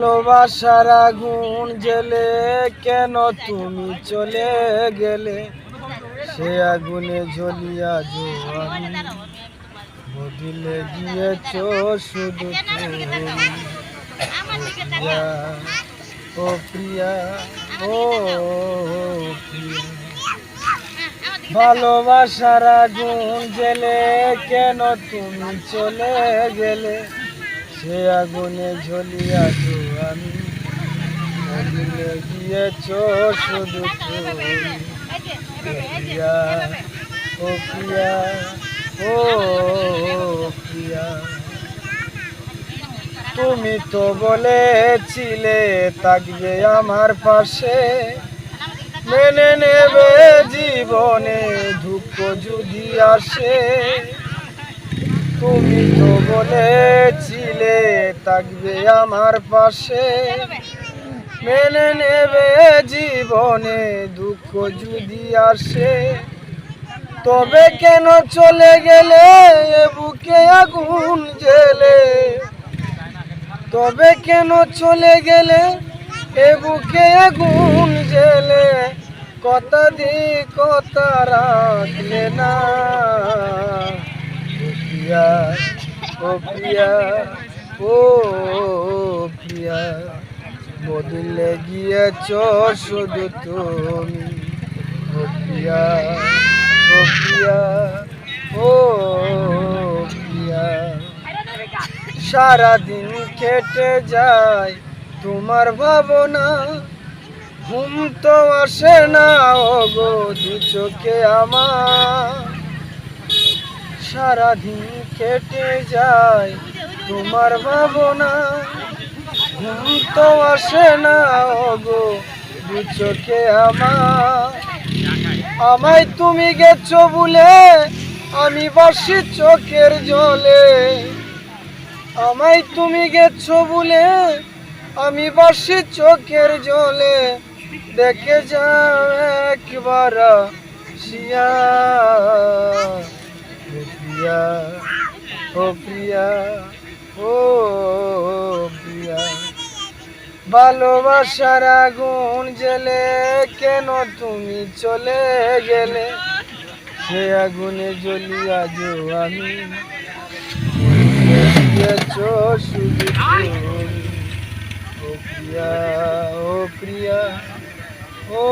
ভালোবাসার আগুন জেলে কেন তুমি চলে গেলে? সে আগুনে জ্বলিয়া জোয়ানি বদিলে গিয়েছ শুধু ও প্রিয়া ও প্রিয়া। ভালোবাসার আগুন জেলে কেন তুমি চলে গেলে? সে আগুনে ঝলিয়া মদিনে তুমি তো বলেছিলে থাকবে আমার পাশে। মেনে নেবে জীবনে দুঃখ যদি আসে। তুমি তো বলেছিলে থাকবে আমার পাশে। মেনে নেবে জীবনে দুঃখ যদি আসে। তবে কেন চলে গেলে বুকে আগুন জেলে? তবে কেন চলে গেলে এ বুকে আগুন জেলে? কথা দি কথা রাখলে না। প্রিয়া, ও প্রিয়া ও, প্রিয়া, বদলে গিয়েছ শুধু তুমি। ও প্রিয়া ও প্রিয়া ও প্রিয়া, সারাদিন কেটে যায় তোমার ভাবনা। ঘুম তো আসে না ও গো দু চোখে আমার। সারাদিন কেটে যায়। তোমার ভাবনা তো আসে না গো দু চোখে আমার। আমায় তুমি গেছো বলে আমি বাসি চোখের জলে। আমায় তুমি গেছো বলে আমি বাসি চোখের জলে। দেখে যাও একবার শিয়া প্রিয়া, ও প্রিয়া ও প্রিয়া। ভালোবাসার আগুন জেলে কেন তুমি চলে গেলে? সে আগুনে জ্বলিয়া যো আমি। ও প্রিয়া ও প্রিয়া, ও